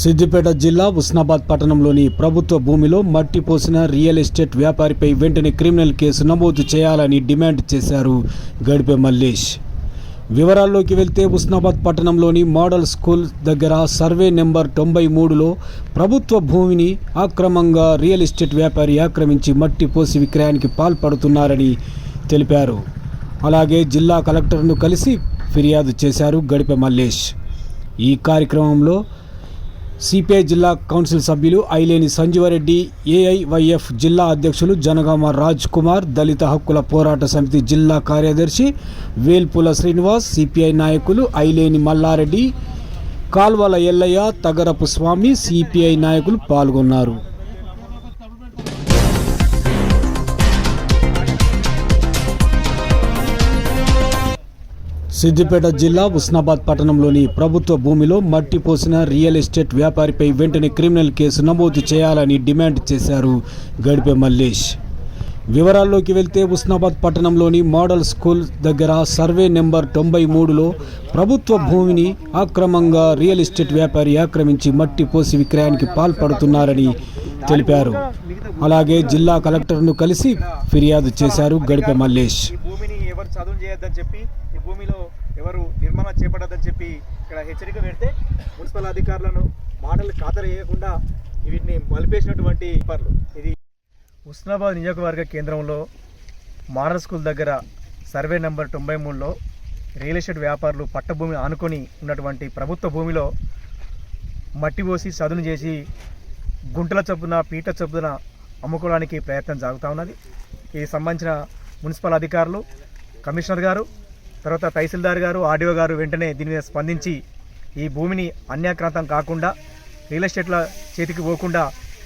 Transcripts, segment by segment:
సిద్దిపేట జిల్లా ఉస్నాబాద్ పట్టణంలోని ప్రభుత్వ భూమిలో మట్టి పోసిన రియల్ ఎస్టేట్ వ్యాపారిపై వెంటనే క్రిమినల్ కేసు నమోదు చేయాలని డిమాండ్ చేశారు గడిపే మల్లేష్. వివరాల్లోకి వెళ్తే ఉస్నాబాద్ పట్టణంలోని మోడల్ స్కూల్ దగ్గర సర్వే నెంబర్ తొంభై మూడులో ప్రభుత్వ భూమిని అక్రమంగా రియల్ ఎస్టేట్ వ్యాపారి ఆక్రమించి మట్టి పోసి విక్రయానికి పాల్పడుతున్నారని తెలిపారు. అలాగే జిల్లా కలెక్టర్ను కలిసి ఫిర్యాదు చేశారు గడిపే మల్లేష్. ఈ కార్యక్రమంలో సిపిఐ జిల్లా కౌన్సిల్ సభ్యులు ఐలేని సంజీవరెడ్డి ఏఐవైఎఫ్ జిల్లా అధ్యక్షులు జనగామ రాజ్ కుమార్ దళిత హక్కుల పోరాట సమితి జిల్లా కార్యదర్శి వేల్పుల శ్రీనివాస్ సిపిఐ నాయకులు ఐలేని మల్లారెడ్డి కాల్వల ఎల్లయ్య తగరపు స్వామి సిపిఐ నాయకులు పాల్గొన్నారు. సిద్దిపేట జిల్లా ఉస్నాబాద్ పట్టణంలోని ప్రభుత్వ భూమిలో మట్టి పోసిన రియల్ ఎస్టేట్ వ్యాపారిపై వెంటనే క్రిమినల్ కేసు నమోదు చేయాలని డిమాండ్ చేశారు గడిపే మల్లేష్. వివరాల్లోకి వెళ్తే ఉస్నాబాద్ పట్టణంలోని మోడల్ స్కూల్ దగ్గర సర్వే నెంబర్ తొంభై మూడులో ప్రభుత్వ భూమిని అక్రమంగా రియల్ ఎస్టేట్ వ్యాపారి ఆక్రమించి మట్టి పోసి విక్రయానికి పాల్పడుతున్నారని తెలిపారు. అలాగే జిల్లా కలెక్టర్ను కలిసి ఫిర్యాదు చేశారు గడిపే మల్లేష్. చదువు చేయొద్దని చెప్పి ఈ భూమిలో ఎవరు నిర్మాణం చేపట్టద్దని చెప్పి ఇక్కడ హెచ్చరిక పెడితే మున్సిపల్ అధికారులను మాటలు ఖాతరు చేయకుండా వీటిని మలిపేసినటువంటి పర్లు ఇది ఉస్నాబాద్ నియోజకవర్గ కేంద్రంలో మోడల్ స్కూల్ దగ్గర సర్వే నెంబర్ తొంభై మూడులో రియల్ ఎస్టేట్ వ్యాపారులు పట్టభూమిని ఆనుకొని ఉన్నటువంటి ప్రభుత్వ భూమిలో మట్టి పోసి చదును చేసి గుంటల చొప్పున పీట చొప్పున అమ్ముకోవడానికి ప్రయత్నం జరుగుతూ ఉన్నది. ఇది సంబంధించిన మున్సిపల్ అధికారులు కమిషనర్ గారు తర్వాత తహసీల్దార్ గారు ఆర్డీఓ గారు వెంటనే దీని మీద స్పందించి ఈ భూమిని అన్యాక్రాంతం కాకుండా రియల్ ఎస్టేట్ల చేతికి పోకుండా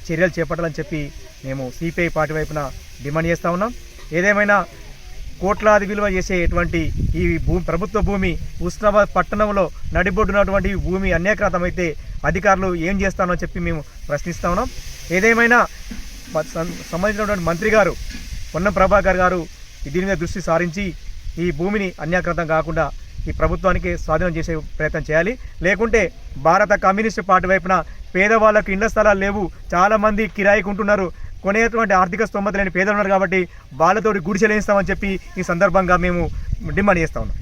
చర్యలు చేపట్టాలని చెప్పి మేము సిపిఐ పార్టీ వైపున డిమాండ్ చేస్తూ ఉన్నాం. ఏదేమైనా కోట్లాది విలువ చేసేటువంటి ఈ భూమి ప్రభుత్వ భూమి ఉస్నాబాద్ పట్టణంలో నడిబొడ్డునటువంటి భూమి అన్యాక్రాంతమైతే అధికారులు ఏం చేస్తానో చెప్పి మేము ప్రశ్నిస్తా ఉన్నాం. ఏదేమైనా సంబంధించినటువంటి మంత్రి గారు పొన్నం ప్రభాకర్ గారు దీని మీద దృష్టి సారించి ఈ భూమిని అన్యాక్రాంతం కాకుండా ఈ ప్రభుత్వానికి స్వాధీనం చేసే ప్రయత్నం చేయాలి. లేకుంటే భారత కమ్యూనిస్టు పార్టీ వైపున పేదవాళ్ళకు ఇండ్ల స్థలాలు లేవు. చాలామంది కిరాయికి ఉంటున్నారు. కొనేటువంటి ఆర్థిక స్తోమత లేని పేదలు ఉన్నారు కాబట్టి వాళ్ళతోటి గుడిసెలేస్తామని చెప్పి ఈ సందర్భంగా మేము డిమాండ్ చేస్తా ఉన్నాం.